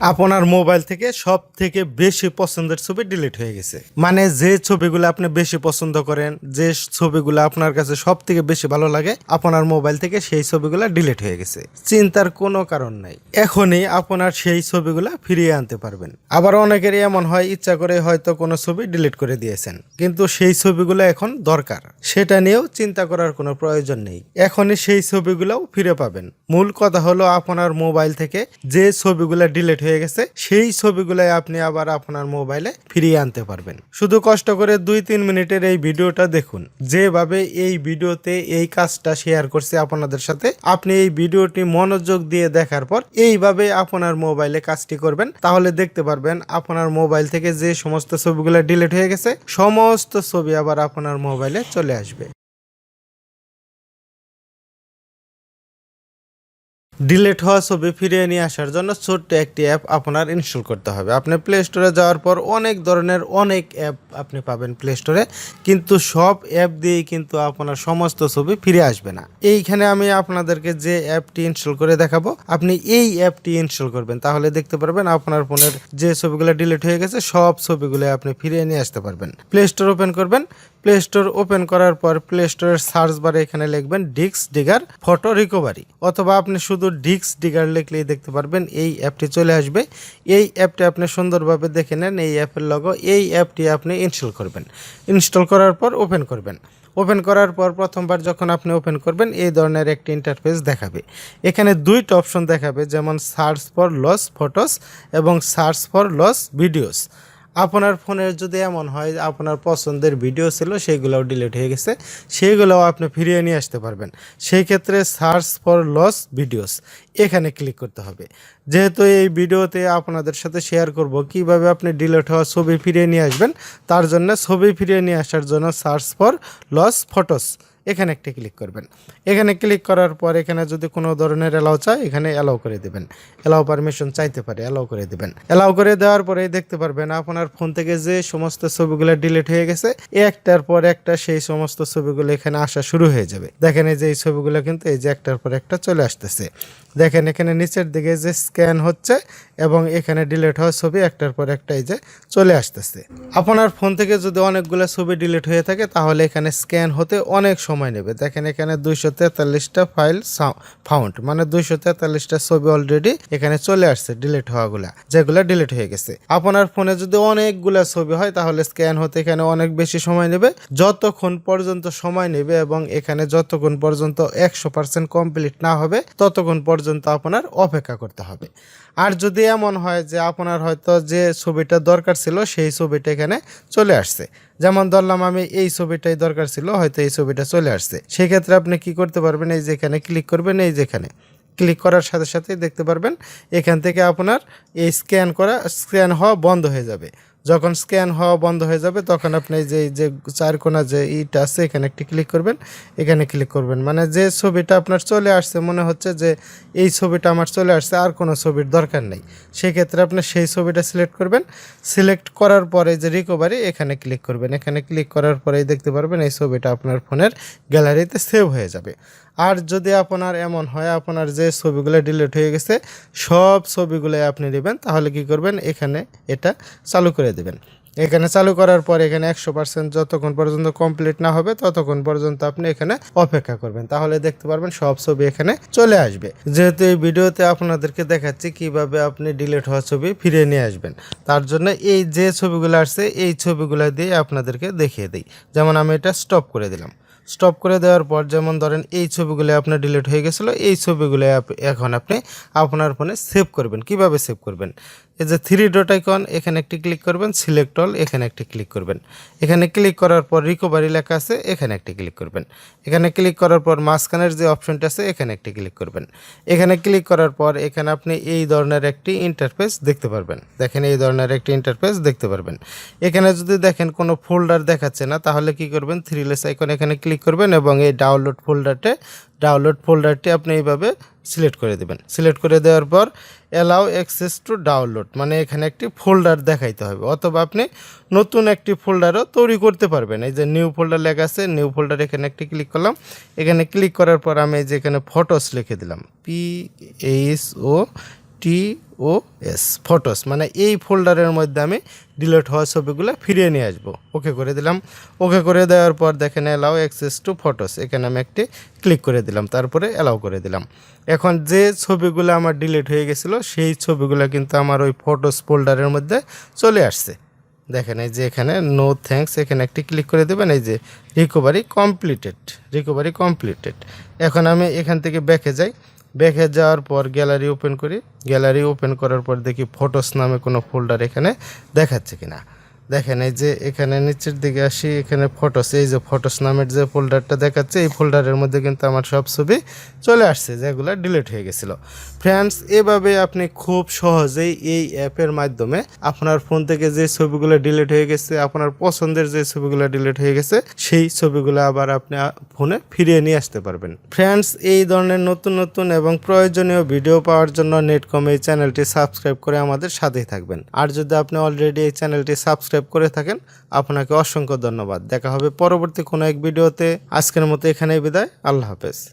আপনার মোবাইল থেকে সব থেকে বেশি পছন্দের ছবি ডিলিট হয়ে গেছে। মানে যে ছবিগুলো আপনি বেশি পছন্দ করেন, যে ছবিগুলো আপনার কাছে সব থেকে বেশি ভালো লাগে, আপনার মোবাইল থেকে সেই ছবিগুলো ডিলিট হয়ে গেছে। চিন্তার কোনো কারণ নাই। এখনই আপনার সেই ছবিগুলো ফিরিয়ে আনতে পারবেন। আবার অনেকেরই এমন হয়, ইচ্ছা করে হয়তো কোনো ছবি ডিলিট করে দিয়েছেন। কিন্তু সেই ছবিগুলো এখন দরকার। সেটা নিয়েও চিন্তা করার কোনো প্রয়োজন নেই। এখনই সেই ছবিগুলোও ফিরে পাবেন। মূল কথা হলো আপনার মোবাইল থেকে যে ছবিগুলো ডিলিট হয়ে গেছে, সেই ছবিগুলাই আপনি আবার আপনার মোবাইলে ফিরিয়ে আনতে পারবেন। শুধু কষ্ট করে দুই তিন মিনিটের এই ভিডিওটা দেখুন। যেভাবে এই ভিডিওতে এই কাজটা শেয়ার করছে আপনাদের সাথে, আপনি এই ভিডিওটি মনোযোগ দিয়ে দেখার পর এইভাবে আপনার মোবাইলে কাজটি করবেন। তাহলে দেখতে পারবেন আপনার মোবাইল থেকে যে সমস্ত ছবিগুলো ডিলিট হয়ে গেছে, সমস্ত ছবি আবার আপনার মোবাইলে চলে আসবে। ডিলেট হওয়া ছবি ফিরিয়ে নিয়ে আসার জন্য ছোট্ট একটি অ্যাপ আপনার ইনস্টল করতে হবে। আপনি প্লে স্টোরে যাওয়ার পর অনেক ধরনের অনেক অ্যাপ আপনি পাবেন প্লে স্টোরে কিন্তু সব অ্যাপ দিয়েই কিন্তু আপনার সমস্ত ছবি ফিরে আসবে না। এইখানে আমি আপনাদেরকে যে অ্যাপটি ইনস্টল করে দেখাবো, আপনি এই অ্যাপটি ইনস্টল করবেন। তাহলে দেখতে পারবেন আপনার ফোনের যে ছবিগুলো ডিলিট হয়ে গেছে, সব ছবিগুলো আপনি ফিরিয়ে নিয়ে আসতে পারবেন। প্লে স্টোর ওপেন করবেন প্লে স্টোর ওপেন করার পর প্লে স্টোরের সার্চ বারে এখানে লিখবেন ডিক্স ডিগার ফটো রিকভারি অথবা আপনি শুধু ডিক্স ডিগার লিখলেই দেখতে পারবেন এই অ্যাপটি চলে আসবে। এই অ্যাপটি আপনি সুন্দরভাবে দেখে নেন, এই অ্যাপের লগো এই অ্যাপটি আপনি ইনস্টল করবেন। ইনস্টল করার পর ওপেন করবেন। ওপেন করার পর প্রথমবার যখন আপনি ওপেন করবেন, এই ধরনের একটি ইন্টারফেস দেখাবে। এখানে দুইটা অপশন দেখাবে, যেমন সার্চ ফর লস ফটোস এবং সার্চ ফর লস ভিডিওস আপনার ফোনের যদি এমন হয় আপনার পছন্দের ভিডিও ছিল, সেইগুলোও ডিলিট হয়ে গেছে, সেইগুলোও আপনি ফিরিয়ে নিয়ে আসতে পারবেন। সেই ক্ষেত্রে সার্চ ফর লস ভিডিওস এখানে ক্লিক করতে হবে। যেহেতু এই ভিডিওতে আপনাদের সাথে শেয়ার করব, কীভাবে আপনি ডিলিট হওয়া ছবি ফিরিয়ে নিয়ে আসবেন, তার জন্য ছবি ফিরিয়ে নিয়ে আসার জন্য সার্চ ফর লস ফটোস এখানে একটি ক্লিক করবেন। এখানে ক্লিক করার পর এখানে যদি কোনো ধরনের অ্যালাউ চায়, এখানে অ্যালাউ করে দেবেন। অ্যালাউ পারমিশন চাইতে পারে অ্যালাউ করে দেবেন। অ্যালাউ করে দেওয়ার পরে দেখতে পারবেন আপনার ফোন থেকে যে সমস্ত ছবিগুলো ডিলিট হয়ে গেছে, একটার পর একটা সেই সমস্ত ছবিগুলো এখানে আসা শুরু হয়ে যাবে। দেখেন এই যে এই ছবিগুলো কিন্তু এই যে একটার পর একটা চলে আসতেছে। দেখেন, এখানে নিচের দিকে যে স্ক্যান হচ্ছে এবং এখানে ডিলিট হওয়া ছবি একটার পর একটা এই যে চলে আসতেছে। আপনার ফোন থেকে যদি অনেকগুলো ছবি ডিলিট হয়ে থাকে, তাহলে এখানে স্ক্যান হতে অনেক সময় নেবে। দেখেন, এখানে দুইশো তেতাল্লিশটা ফাইল ফাউন্ড মানে দুইশো তেতাল্লিশটা ছবি অলরেডি এখানে চলে আসছে ডিলিট হওয়াগুলা, যেগুলো ডিলিট হয়ে গেছে। আপনার ফোনে যদি অনেকগুলা ছবি হয়, তাহলে স্ক্যান হতে এখানে অনেক বেশি সময় নেবে। যতক্ষণ পর্যন্ত সময় নেবে এবং এখানে যতক্ষণ পর্যন্ত একশো পার্সেন্ট কমপ্লিট না হবে, ততক্ষণ পর্যন্ত আপনার অপেক্ষা করতে হবে। আর যদি এমন হয় যে আপনার হয়তো যে ছবিটা দরকার ছিল সেই ছবিটা এখানে চলে আসছে। যেমন ধরলাম আমি এই ছবিটাই দরকার ছিল, হয়তো এই ছবিটা চলে আসছে। সেক্ষেত্রে আপনি কি করতে পারবেন? এই যেখানে ক্লিক করবেন, এই যেখানে ক্লিক করার সাথে সাথে দেখতে পারবেন, এখান থেকে আপনার এই স্ক্যান করা স্ক্যান হওয়া বন্ধ হয়ে যাবে। যখন স্ক্যান হওয়া বন্ধ হয়ে যাবে, তখন আপনি যে যে চার কোনা যে ইটা আছে, এখানে একটি ক্লিক করবেন। এখানে ক্লিক করবেন। মানে যে ছবিটা আপনার চলে আসছে, মনে হচ্ছে যে এই ছবিটা আমার চলে আসছে, আর কোনো ছবির দরকার নেই। সেক্ষেত্রে আপনি সেই ছবিটা সিলেক্ট করবেন। সিলেক্ট করার পরে যে রিকভারি এখানে ক্লিক করবেন। এখানে ক্লিক করার পরেই দেখতে পারবেন এই ছবিটা আপনার ফোনের গ্যালারিতে সেভ হয়ে যাবে। আর যদি আপনার এমন হয়, আপনার যে ছবিগুলো ডিলিট হয়ে গেছে, সব ছবিগুলো আপনি নেবেন তাহলে কি করবেন? এখানে এটা চালু করে দেবেন। এখানে চালু করার পর এখানে একশো পার্সেন্ট যতক্ষণ পর্যন্ত কমপ্লিট না হবে, ততক্ষণ পর্যন্ত আপনি এখানে অপেক্ষা করবেন। তাহলে দেখতে পারবেন সব ছবি এখানে চলে আসবে। যেহেতু এই ভিডিওতে আপনাদেরকে দেখাচ্ছি কীভাবে আপনি ডিলিট হওয়া ছবি ফিরিয়ে নিয়ে আসবেন, তার জন্য এই যে ছবিগুলো আসছে, এই ছবিগুলো দিয়ে আপনাদেরকে দেখিয়ে দিই। যেমন আমি এটা স্টপ করে দিলাম। স্টপ করে দেওয়ার পর যেমন ধরেন এই ছবিগুলো আপনার ডিলিট হয়ে গেছিল, এই ছবিগুলো এখন আপনি আপনার ফোনে সেভ করবেন। কীভাবে সেভ করবেন? এই যে থ্রি ডট আইকন এখানে একটি ক্লিক করবেন সিলেক্ট অল এখানে একটি ক্লিক করবেন। এখানে ক্লিক করার পর রিকভারি লেখা আছে, এখানে একটি ক্লিক করবেন। এখানে ক্লিক করার পর মাঝখানের যে অপশনটা আছে, এখানে একটি ক্লিক করবেন। এখানে ক্লিক করার পর এখানে আপনি এই ধরনের একটি ইন্টারফেস দেখতে পারবেন। দেখেন, এই ধরনের একটি ইন্টারফেস দেখতে পারবেন। এখানে যদি দেখেন কোনো ফোল্ডার দেখাচ্ছে না, তাহলে কি করবেন? থ্রি লেস আইকন এখানে ক্লিক করবেন এবং এই ডাউনলোড ফোল্ডারটে ডাউনলোড ফোল্ডারটি আপনি এইভাবে সিলেক্ট করে দেবেন। সিলেক্ট করে দেওয়ার পর অ্যালাউ অ্যাক্সেস টু ডাউনলোড মানে এখানে একটি ফোল্ডার দেখাইতে হবে অথবা আপনি নতুন একটি ফোল্ডারও তৈরি করতে পারবেন। এই যে নিউ ফোল্ডার লেখা আছে নিউ ফোল্ডার এখানে একটি ক্লিক করলাম। এখানে ক্লিক করার পর আমি এই যে এখানে ফটোস লিখে দিলাম। P H O T O S photos মানে এই ফোল্ডারের মধ্যে আমি ডিলিট হওয়া ছবিগুলো ফিরিয়ে নিয়ে আসব। ওকে করে দিলাম। ওকে করে দেওয়ার পর দেখেন অ্যালাউ অ্যাক্সেস টু ফটোস এখানে আমি একটি ক্লিক করে দিলাম, তারপরে অ্যালাউ করে দিলাম। এখন যে ছবিগুলো আমার ডিলিট হয়ে গেছিল, সেই ছবিগুলো কিন্তু আমার ওই ফটোস ফোল্ডারের মধ্যে চলে আসছে। দেখেন এই যে এখানে নো থ্যাঙ্কস এখানে একটি ক্লিক করে দেবেন, এই যে রিকভারি কমপ্লিটেড রিকভারি কমপ্লিটেড এখন আমি এখান থেকে ব্যাকে যাই। ব্যাকে যাওয়ার পর গ্যালারি ওপেন করি। গ্যালারি ওপেন করার পর দেখি ফটোস নামে কোনো ফোল্ডার এখানে দেখাচ্ছে কিনা। দেখেন, এই যে এখানে নিচের দিকে আসি, এখানে ফটোস এই যে ফটোস নামের যে ফোল্ডারটা দেখাচ্ছে, এই ফোল্ডারের মধ্যে কিন্তু আমার সব ছবি চলে আসছে, যেগুলো ডিলিট হয়ে গেছিল। ফ্রেন্ডস এভাবে আপনি খুব সহজেই এই অ্যাপের মাধ্যমে আপনার ফোন থেকে যে ছবিগুলো ডিলিট হয়ে গেছে, আপনার পছন্দের যে ছবিগুলো ডিলিট হয়ে গেছে, সেই ছবিগুলো আবার আপনি ফোনে ফিরিয়ে নিয়ে আসতে পারবেন। ফ্রেন্ডস এই ধরনের নতুন নতুন এবং প্রয়োজনীয় ভিডিও পাওয়ার জন্য নেটকম এই চ্যানেলটি সাবস্ক্রাইব করে আমাদের সাথেই থাকবেন। আর যদি আপনি অলরেডি এই চ্যানেলটি সাবস্ক্রাইব করে থাকেন। আপনাকে অসংখ্য ধন্যবাদ। দেখা হবে পরবর্তী কোনো এক ভিডিওতে। আজকের মতো এখানেই বিদায়। আল্লাহ হাফেজ।